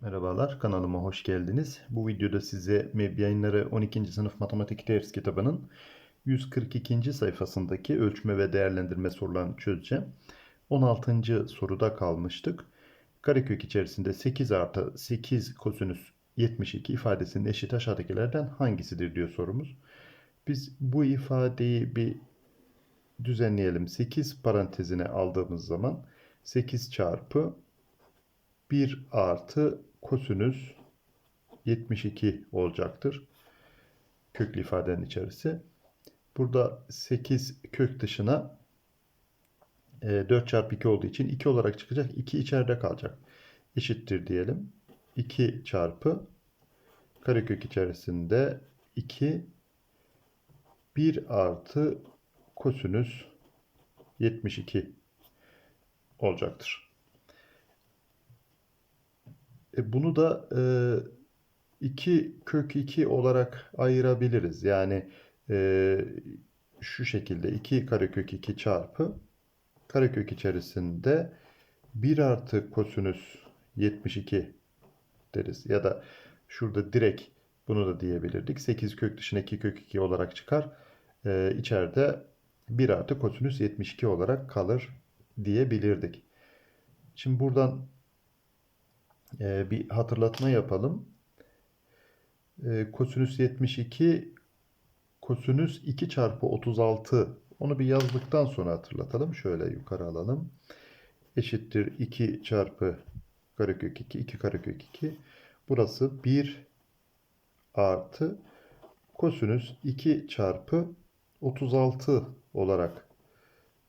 Merhabalar, kanalıma hoş geldiniz. Bu videoda size MEB Yayınları 12. sınıf matematik ders kitabının 142. sayfasındaki ölçme ve değerlendirme sorularını çözeceğim. 16. soruda kalmıştık. Karekök içerisinde 8 artı 8 kosinüs 72 ifadesinin eşit aşağıdakilerden hangisidir diyor sorumuz. Biz bu ifadeyi bir düzenleyelim. 8 parantezine aldığımız zaman 8 çarpı 1 artı kosinüs 72 olacaktır. Köklü ifadenin içerisi. Burada 8 kök dışına e, 4 çarpı 2 olduğu için 2 olarak çıkacak. 2 içeride kalacak. Eşittir diyelim. 2 çarpı karekök içerisinde 2 1 artı kosinüs 72 olacaktır. E, bunu da e, 2 kök 2 olarak ayırabiliriz. Yani e, şu şekilde 2 karekök 2 çarpı karekök içerisinde 1 artı kosinüs 72 deriz. Ya da şurada direkt bunu da diyebilirdik. 8 kök dışına 2 kök 2 olarak çıkar. E, içeride 1 artı kosinüs 72 olarak kalır diyebilirdik. Şimdi buradan e, bir hatırlatma yapalım. E, kosinüs 72 kosinüs 2 çarpı 36 onu bir yazdıktan sonra hatırlatalım. Şöyle yukarı alalım. Eşittir 2 çarpı karekök 2 2 karekök 2 burası 1 artı kosinüs 2 çarpı 36 olarak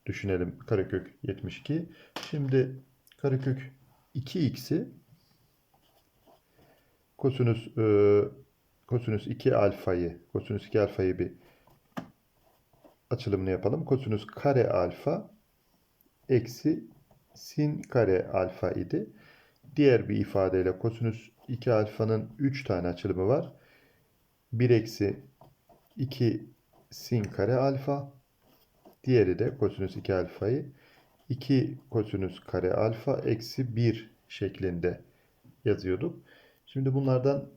düşünelim karekök 72. Şimdi karekök 2x'i kosinüs e, kosinüs 2 alfayı kosinüs 2 alfayı bir açılımını yapalım. Kosinüs kare alfa eksi sin kare alfa idi. Diğer bir ifadeyle kosinüs 2 alfanın 3 tane açılımı var. 1 eksi 2 sin kare alfa. Diğeri de kosinüs 2 alfayı 2 kosinüs kare alfa eksi 1 şeklinde yazıyorduk. Şimdi bunlardan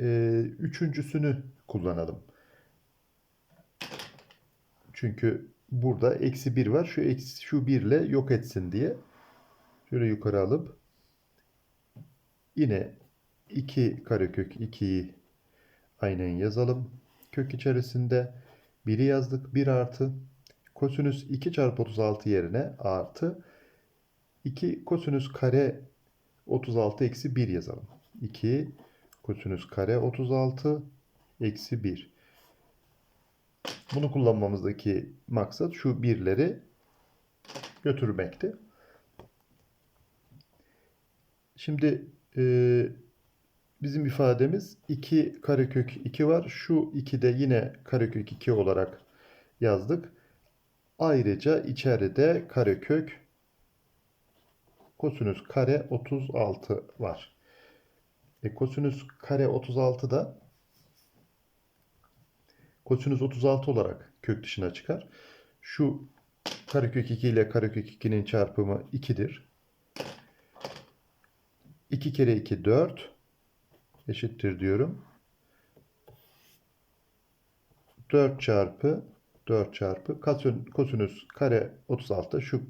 e, üçüncüsünü kullanalım. Çünkü burada eksi 1 var. Şu, eksi, şu 1 ile yok etsin diye. Şöyle yukarı alıp yine 2 karekök 2'yi aynen yazalım. Kök içerisinde 1'i yazdık. 1 artı kosinüs 2 çarpı 36 yerine artı 2 kosinüs kare 36 eksi 1 yazalım. 2 kosinüs kare 36 eksi 1. Bunu kullanmamızdaki maksat şu birleri götürmekti. Şimdi e, bizim ifademiz 2 karekök 2 var. Şu 2 de yine karekök 2 olarak yazdık. Ayrıca içeride karekök kosinüs kare 36 var. E, kosinüs kare 36 da kosinüs 36 olarak kök dışına çıkar. Şu karekök 2 ile karekök 2'nin çarpımı 2'dir. 2 kere 2 4 eşittir diyorum. 4 çarpı 4 çarpı kosinüs kare 36 şu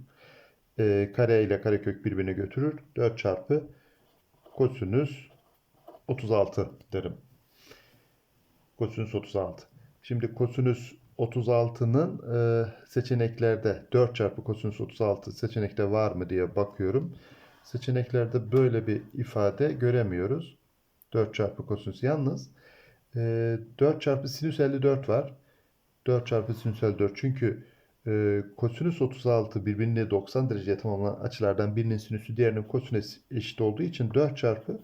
e, kare ile karekök birbirini götürür. 4 çarpı kosinüs 36 derim. Kosinüs 36. Şimdi kosinüs 36'nın e, seçeneklerde 4 çarpı kosinüs 36 seçenekte var mı diye bakıyorum. Seçeneklerde böyle bir ifade göremiyoruz. 4 çarpı kosinüs yalnız e, 4 çarpı sinüs 54 var. 4 çarpı sinüs 54 çünkü e, kosinüs 36 birbirine 90 dereceye tamamlanan açılardan birinin sinüsü diğerinin kosinüs eşit olduğu için 4 çarpı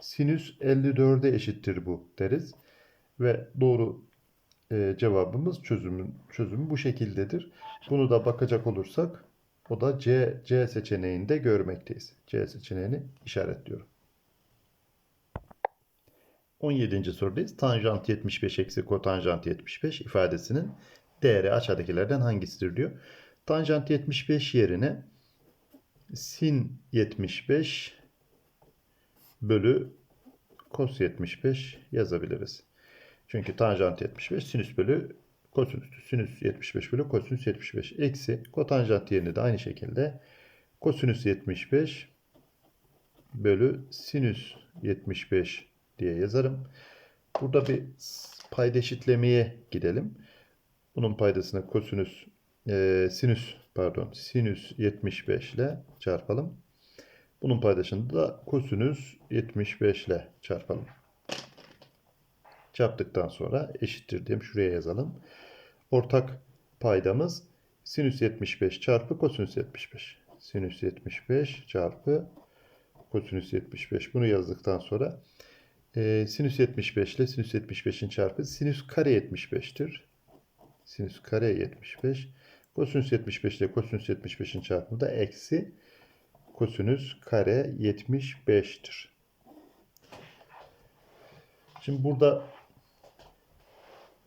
sinüs 54'e eşittir bu deriz. Ve doğru e, cevabımız çözümün çözümü bu şekildedir. Bunu da bakacak olursak o da C, C seçeneğinde görmekteyiz. C seçeneğini işaretliyorum. 17. sorudayız. Tanjant 75 eksi kotanjant 75 ifadesinin değeri aşağıdakilerden hangisidir diyor. Tanjant 75 yerine sin 75 bölü kos 75 yazabiliriz. Çünkü tanjant 75 sinüs bölü kosinüs. Sinüs 75 bölü kosinüs 75 eksi kotanjant yerini de aynı şekilde kosinüs 75 bölü sinüs 75 diye yazarım. Burada bir payda eşitlemeye gidelim. Bunun paydasını kosinüs e, sinüs pardon sinüs 75 ile çarpalım. Bunun paydasını da kosinüs 75 ile çarpalım. Çarptıktan sonra eşittir diyeyim. Şuraya yazalım. Ortak paydamız sinüs 75 çarpı kosinüs 75. Sinüs 75 çarpı kosinüs 75. Bunu yazdıktan sonra e, sinüs 75 ile sinüs 75'in çarpı sinüs kare 75'tir. Sinüs kare 75. Kosinüs 75 ile kosinüs 75'in çarpımı da eksi kosinüs kare 75'tir. Şimdi burada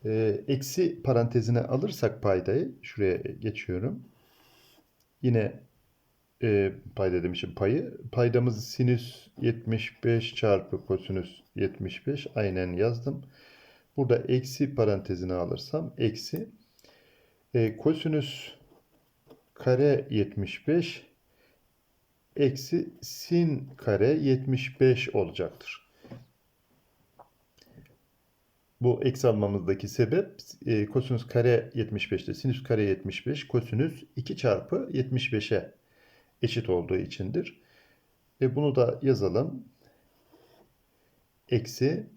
e, eksi parantezine alırsak paydayı şuraya geçiyorum. Yine e, payda demişim payı. Paydamız sinüs 75 çarpı kosinüs 75 aynen yazdım. Burada eksi parantezine alırsam eksi e, kosinüs kare 75 eksi sin kare 75 olacaktır. Bu eksi almamızdaki sebep e, kosinüs kare 75'te sinüs kare 75 kosinüs 2 çarpı 75'e eşit olduğu içindir. Ve bunu da yazalım. Eksi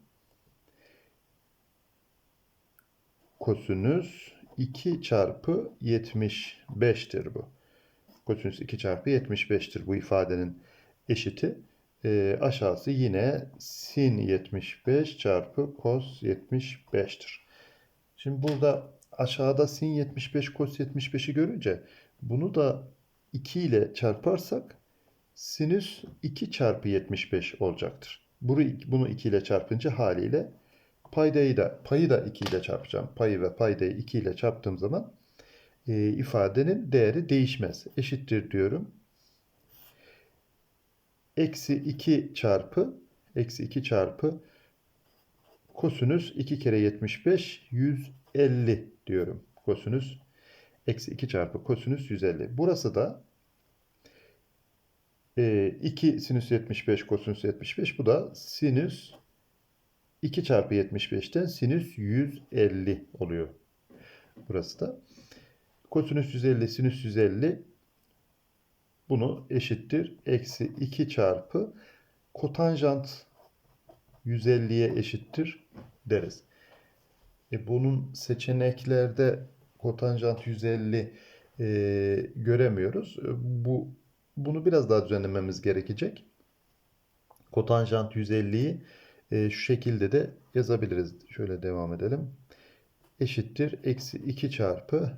kosinüs 2 çarpı 75'tir bu. Kosinüs 2 çarpı 75'tir bu ifadenin eşiti. E, aşağısı yine sin 75 çarpı kos 75'tir. Şimdi burada aşağıda sin 75 kos 75'i görünce bunu da 2 ile çarparsak sinüs 2 çarpı 75 olacaktır. Bunu 2 ile çarpınca haliyle paydayı da payı da 2 ile çarpacağım. Payı ve paydayı 2 ile çarptığım zaman e, ifadenin değeri değişmez. Eşittir diyorum. Eksi 2 çarpı eksi 2 çarpı kosinüs 2 kere 75 150 diyorum. Kosinüs eksi 2 çarpı kosinüs 150. Burası da e, 2 sinüs 75 kosinüs 75. Bu da sinüs 2 çarpı 75'ten sinüs 150 oluyor. Burası da. Kosinüs 150 sinüs 150 bunu eşittir. Eksi 2 çarpı kotanjant 150'ye eşittir deriz. E bunun seçeneklerde kotanjant 150 e, göremiyoruz. E, bu bunu biraz daha düzenlememiz gerekecek. Kotanjant 150'yi e, şu şekilde de yazabiliriz. Şöyle devam edelim. Eşittir. Eksi 2 çarpı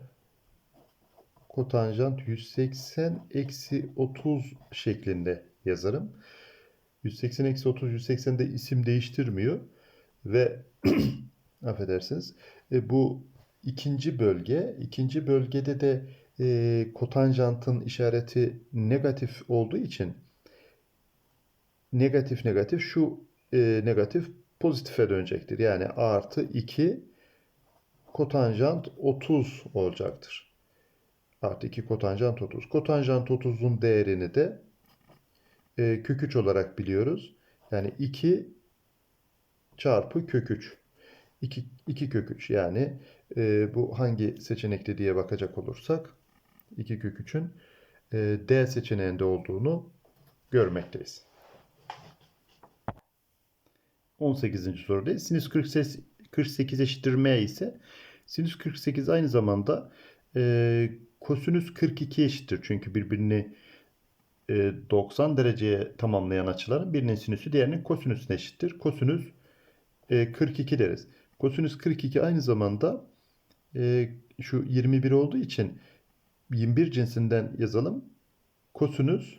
kotanjant 180 eksi 30 şeklinde yazarım. 180 eksi 30 180'de isim değiştirmiyor ve affedersiniz e, bu ikinci bölge ikinci bölgede de e, kotanjantın işareti negatif olduğu için negatif negatif şu e, negatif pozitife dönecektir. Yani artı 2 kotanjant 30 olacaktır. Artı 2 kotanjant 30. Kotanjant 30'un değerini de e, kök 3 olarak biliyoruz. Yani 2 çarpı kök 3. 2, 2 kök 3 yani e, bu hangi seçenekte diye bakacak olursak 2 kök 3'ün e, D seçeneğinde olduğunu görmekteyiz. 18. sorudayız. Sinüs 48, 48 eşittir ise sinüs 48 aynı zamanda e, kosinüs 42 eşittir. Çünkü birbirini e, 90 dereceye tamamlayan açıların birinin sinüsü diğerinin kosinüsüne eşittir. Kosinüs e, 42 deriz. Kosinüs 42 aynı zamanda e, şu 21 olduğu için 21 cinsinden yazalım. Kosinüs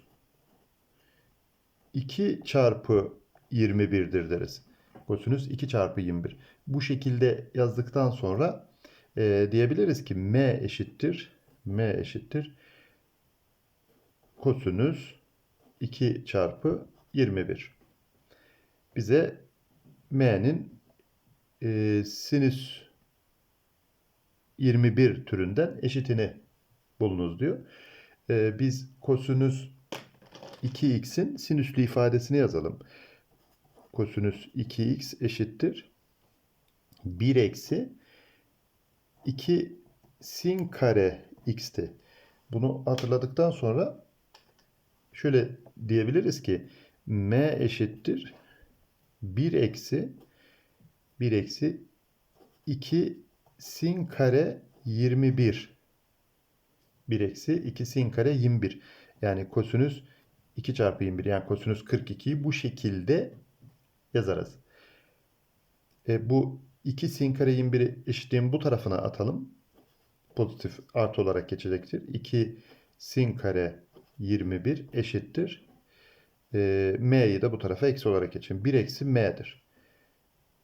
2 çarpı 21'dir deriz. Kosinüs 2 çarpı 21. Bu şekilde yazdıktan sonra e, diyebiliriz ki m eşittir. m eşittir. Kosinüs 2 çarpı 21. bize m'nin e, sinüs 21 türünden eşitini bulunuz diyor. E, biz kosinüs 2x'in sinüslü ifadesini yazalım. Kosinüs 2x eşittir. 1 eksi 2 sin kare x'ti. Bunu hatırladıktan sonra şöyle diyebiliriz ki m eşittir 1 eksi 1 eksi 2 sin kare 21 1 eksi 2 sin kare 21 yani kosinüs 2 çarpı 21 yani kosinüs 42'yi bu şekilde yazarız. E, bu 2 sin kare 21'i eşitliğin bu tarafına atalım. Pozitif artı olarak geçecektir. 2 sin kare 21 eşittir. E, m'yi de bu tarafa eksi olarak geçin. 1 eksi m'dir.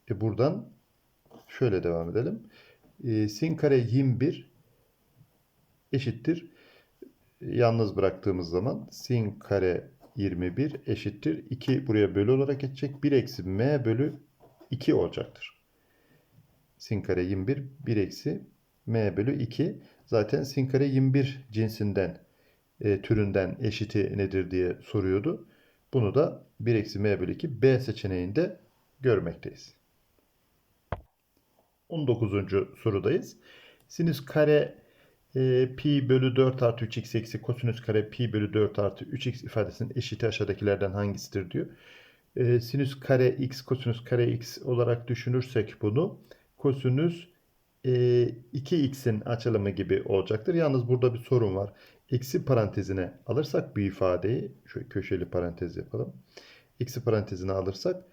E, buradan şöyle devam edelim. E, sin kare 21 eşittir. Yalnız bıraktığımız zaman sin kare 21 eşittir. 2 buraya bölü olarak geçecek. 1 eksi m bölü 2 olacaktır. Sin kare 21 1 eksi m bölü 2. Zaten sin kare 21 cinsinden e, türünden eşiti nedir diye soruyordu. Bunu da 1 eksi m bölü 2 B seçeneğinde görmekteyiz. 19. sorudayız. Sinüs kare e, pi bölü 4 artı 3x eksi kosinüs kare pi bölü 4 artı 3x ifadesinin eşiti aşağıdakilerden hangisidir diyor. E, sinüs kare x kosinüs kare x olarak düşünürsek bunu kosinüs e, 2x'in açılımı gibi olacaktır. Yalnız burada bir sorun var. Eksi parantezine alırsak bu ifadeyi şöyle köşeli parantez yapalım. Eksi parantezine alırsak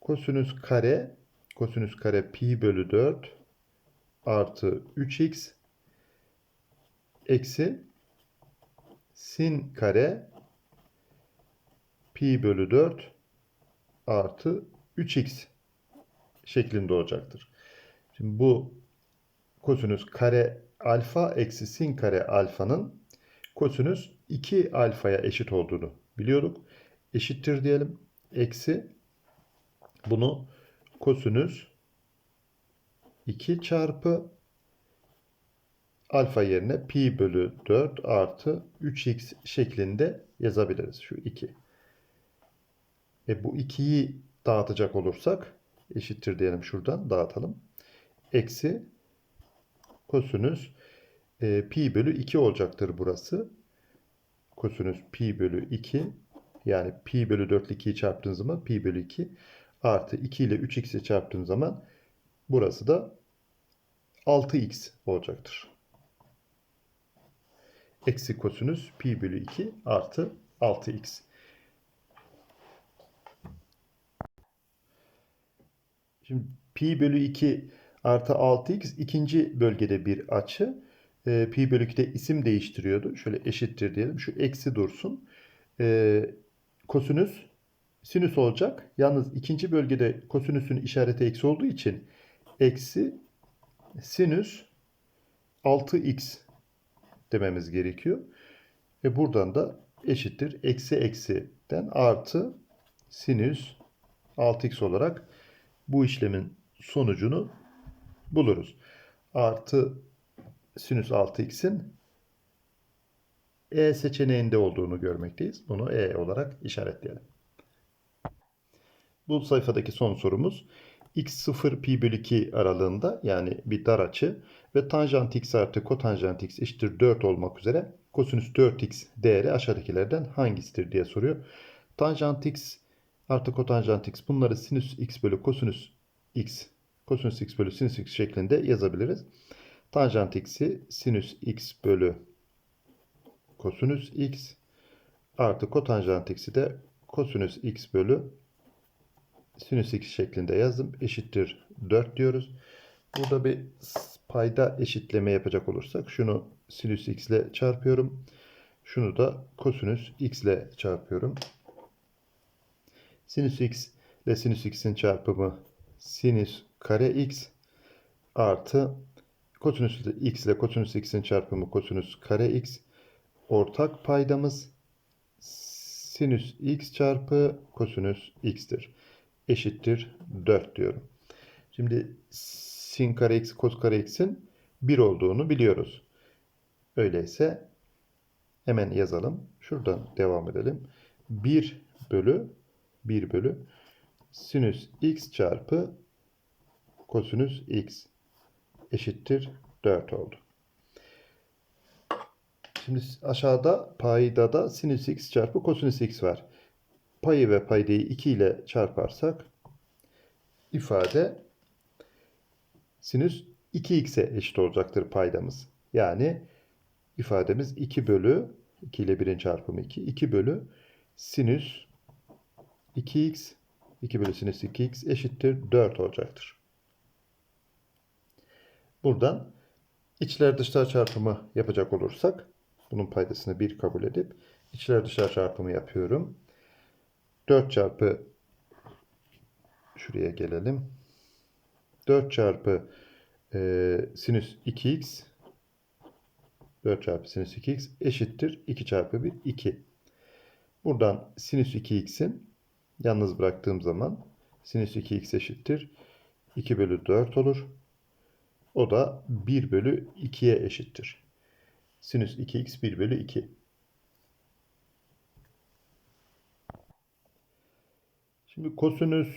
kosinüs kare kosinüs kare pi bölü 4 artı 3x eksi sin kare pi bölü 4 artı 3x şeklinde olacaktır. Şimdi bu kosinüs kare alfa eksi sin kare alfanın kosinüs 2 alfaya eşit olduğunu biliyorduk. Eşittir diyelim. Eksi bunu kosinüs 2 çarpı alfa yerine pi bölü 4 artı 3x şeklinde yazabiliriz. Şu 2. E bu 2'yi dağıtacak olursak eşittir diyelim şuradan dağıtalım. Eksi kosinüs e, pi bölü 2 olacaktır burası. Kosinüs pi bölü 2 yani pi bölü 4 ile 2'yi çarptığın zaman pi bölü 2 artı 2 ile 3x'i çarptığın zaman burası da 6x olacaktır. Eksi kosinüs pi bölü 2 artı 6x. Şimdi pi bölü 2 artı 6x ikinci bölgede bir açı. E, pi bölü 2'de isim değiştiriyordu. Şöyle eşittir diyelim. Şu eksi dursun. E, kosinüs sinüs olacak. Yalnız ikinci bölgede kosinüsün işareti eksi olduğu için eksi sinüs 6x dememiz gerekiyor. Ve buradan da eşittir. Eksi eksiden artı sinüs 6x olarak bu işlemin sonucunu buluruz. Artı sinüs 6x'in E seçeneğinde olduğunu görmekteyiz. Bunu E olarak işaretleyelim. Bu sayfadaki son sorumuz x0 pi bölü 2 aralığında yani bir dar açı ve tanjant x artı kotanjant x eşittir 4 olmak üzere kosinüs 4x değeri aşağıdakilerden hangisidir diye soruyor. Tanjant x artı kotanjant x bunları sinüs x bölü kosinüs x kosinüs x bölü sinüs x şeklinde yazabiliriz. Tanjant x'i sinüs x bölü kosinüs x artı kotanjant x'i de kosinüs x bölü sinüs x şeklinde yazdım. Eşittir 4 diyoruz. Burada bir payda eşitleme yapacak olursak şunu sinüs x ile çarpıyorum. Şunu da kosinüs x ile çarpıyorum. Sinüs x ile sinüs x'in çarpımı sinüs kare x artı kosinüs x ile kosinüs x'in çarpımı kosinüs kare x ortak paydamız sinüs x çarpı kosinüs x'tir. Eşittir 4 diyorum. Şimdi sin kare x kos kare x'in 1 olduğunu biliyoruz. Öyleyse hemen yazalım. Şuradan devam edelim. 1 bölü 1 bölü sinüs x çarpı kosinüs x eşittir 4 oldu. Şimdi aşağıda payda da sinüs x çarpı kosinüs x var. Payı ve paydayı 2 ile çarparsak ifade sinüs 2x'e eşit olacaktır paydamız. Yani ifademiz 2 bölü 2 ile 1'in çarpımı 2. 2 bölü sinüs 2x 2 bölü sinüs 2x eşittir 4 olacaktır. Buradan içler dışlar çarpımı yapacak olursak bunun paydasını 1 kabul edip içler dışlar çarpımı yapıyorum. 4 çarpı şuraya gelelim. 4 çarpı e, sinüs 2x 4 çarpı sinüs 2x eşittir 2 çarpı 1 2. Buradan sinüs 2x'in yalnız bıraktığım zaman sinüs 2x eşittir 2 bölü 4 olur. O da 1 bölü 2'ye eşittir. Sinüs 2x 1 bölü 2. Şimdi kosinüs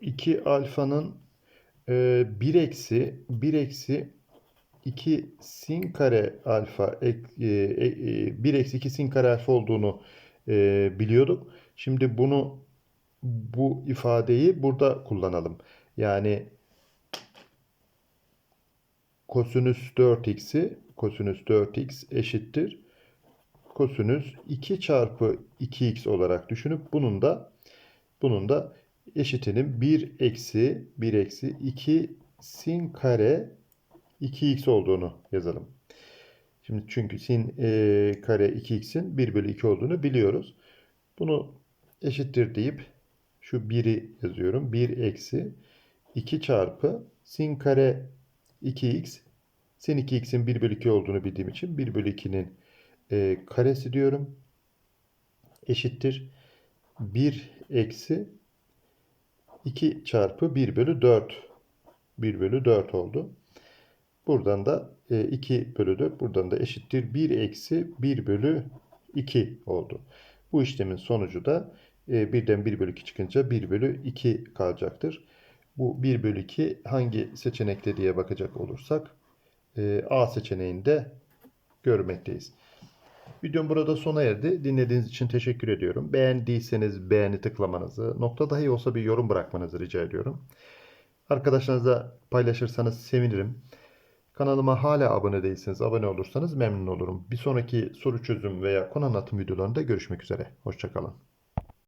2 alfanın e, 1 eksi 1 eksi 2 sin kare alfa ek, e, e, 1 eksi 2 sin kare alfa olduğunu e, biliyorduk. Şimdi bunu bu ifadeyi burada kullanalım. Yani kosinüs 4x'i kosinüs 4x eşittir. Kosinüs 2 çarpı 2x olarak düşünüp bunun da bunun da eşitinin 1 eksi 1 eksi 2 sin kare 2x olduğunu yazalım. Şimdi çünkü sin e, kare 2x'in 1 bölü 2 olduğunu biliyoruz. Bunu eşittir deyip şu 1'i yazıyorum. 1 eksi 2 çarpı sin kare 2x sin 2x'in 1 bölü 2 olduğunu bildiğim için 1 bölü 2'nin e, karesi diyorum. Eşittir. 1 eksi 2 çarpı 1 bölü 4. 1 bölü 4 oldu. Buradan da 2 bölü 4. Buradan da eşittir. 1 eksi 1 bölü 2 oldu. Bu işlemin sonucu da 1'den 1 bölü 2 çıkınca 1 bölü 2 kalacaktır. Bu 1 bölü 2 hangi seçenekte diye bakacak olursak A seçeneğinde görmekteyiz. Videom burada sona erdi. Dinlediğiniz için teşekkür ediyorum. Beğendiyseniz beğeni tıklamanızı, nokta dahi olsa bir yorum bırakmanızı rica ediyorum. Arkadaşlarınızla paylaşırsanız sevinirim. Kanalıma hala abone değilseniz abone olursanız memnun olurum. Bir sonraki soru çözüm veya konu anlatım videolarında görüşmek üzere. Hoşçakalın.